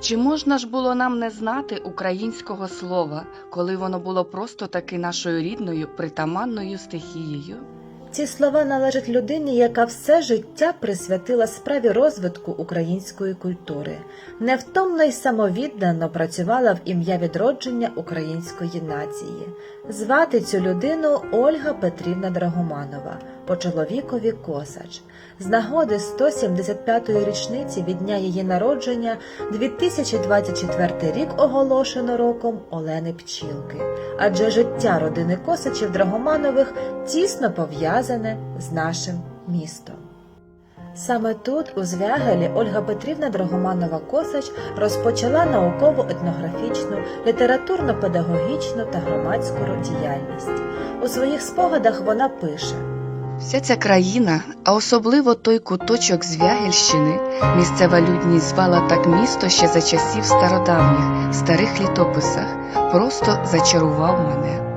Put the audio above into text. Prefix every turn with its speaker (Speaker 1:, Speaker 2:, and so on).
Speaker 1: Чи можна ж було нам не знати українського слова, коли воно було просто таки нашою рідною притаманною стихією?
Speaker 2: Ці слова належать людині, яка все життя присвятила справі розвитку української культури, невтомно й самовіддано працювала в ім'я відродження української нації. Звати цю людину Ольга Петрівна Драгоманова, по чоловікові Косач. З нагоди 175-ї річниці від дня її народження 2024 рік оголошено роком Олени Пчілки, адже життя родини Косачів Драгоманових тісно пов'язане з нашим містом. Саме тут, у Звягелі, Ольга Петрівна Драгоманова Косач розпочала наукову етнографічну, літературно-педагогічну та громадську діяльність. У своїх спогадах вона пише.
Speaker 1: Вся ця країна, а особливо той куточок з Вягельщини, місцева людність звала так місто ще за часів стародавніх, старих літописах, просто зачарував мене.